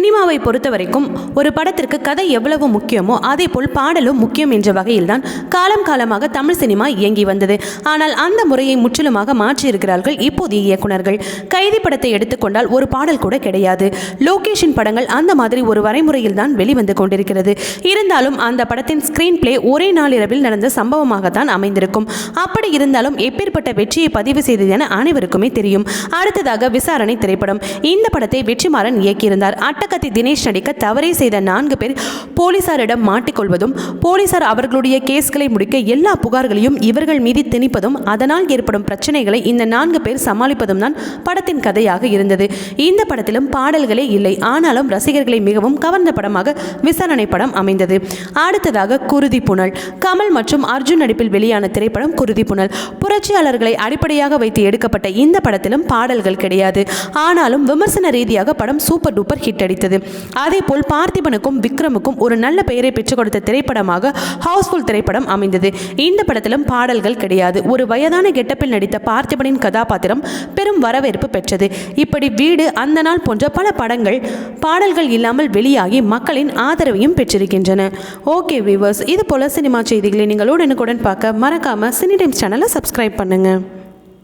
சினிமாவை பொறுத்த வரைக்கும் ஒரு படத்திற்கு கதை எவ்வளவு முக்கியமோ அதே போல் பாடலும் முக்கியம் என்ற வகையில்தான் காலம் காலமாக தமிழ் சினிமா இயங்கி வந்தது. ஆனால் அந்த முறையை முற்றிலுமாக மாற்றியிருக்கிறார்கள் இப்போதைய இயக்குனர்கள் கைதி படத்தை எடுத்துக்கொண்டால் ஒரு பாடல் கூட கிடையாது. லோகேஷின் படங்கள் அந்த மாதிரி ஒரு வரைமுறையில் தான் வெளிவந்து கொண்டிருக்கிறது. இருந்தாலும் அந்த படத்தின் ஸ்கிரீன் பிளே ஒரே நாளிரவில் நடந்த சம்பவமாகத்தான் அமைந்திருக்கும். அப்படி இருந்தாலும் எப்பேற்பட்ட வெற்றியை பதிவு செய்தது என அனைவருக்குமே தெரியும். அடுத்ததாக விசாரணை திரைப்படம். இந்த படத்தை வெற்றிமாறன் இயக்கியிருந்தார். அட்ட அட்டகத்தி தினேஷ் நடிக்க தவறே செய்த நான்கு பேர் போலீசாரிடம் மாட்டிக்கொள்வதும் போலீசார் அவர்களுடைய கேஸ்களை முடிக்க எல்லா புகார்களையும் இவர்கள் மீது திணிப்பதும் அதனால் ஏற்படும் பிரச்சனைகளை இந்த நான்கு பேர் சமாளிப்பதும் தான் படத்தின் கதையாக இருந்தது. இந்த படத்திலும் பாடல்களே இல்லை. ஆனாலும் ரசிகர்களை மிகவும் கவர்ந்த படமாக விசாரணை படம் அமைந்தது. அடுத்ததாக குருதி புனல். கமல் மற்றும் அர்ஜுன் நடிப்பில் வெளியான திரைப்படம் குருதி புனல். புரட்சியாளர்களை அடிப்படையாக வைத்து எடுக்கப்பட்ட இந்த படத்திலும் பாடல்கள் கிடையாது. ஆனாலும் விமர்சன ரீதியாக படம் சூப்பர் டூப்பர் ஹிட் அடித்தது. அதேபோல் பார்த்திபனுக்கும் விக்ரமுக்கும் ஒரு நல்ல பெயரை பெற்றுக் கொடுத்த திரைப்படமாக ஹவுஸ்ஃபுல் திரைப்படம் அமைந்தது. இந்த படத்திலும் பாடல்கள் கிடையாது. ஒரு வயதான கெட்டப்பில் நடித்த பார்த்திபனின் கதாபாத்திரம் பெரும் வரவேற்பு பெற்றது. இப்படி வீடு அந்த நாள் போன்ற பல படங்கள் பாடல்கள் இல்லாமல் வெளியாகி மக்களின் ஆதரவையும் பெற்றிருக்கின்றன. ஓகே வியூவர்ஸ் இது போல சினிமா செய்திகளை நீங்கள் உடனுக்குடன் பார்க்க மறக்காம சினி டைம்ஸ் சேனலை சப்ஸ்கிரைப் பண்ணுங்கள்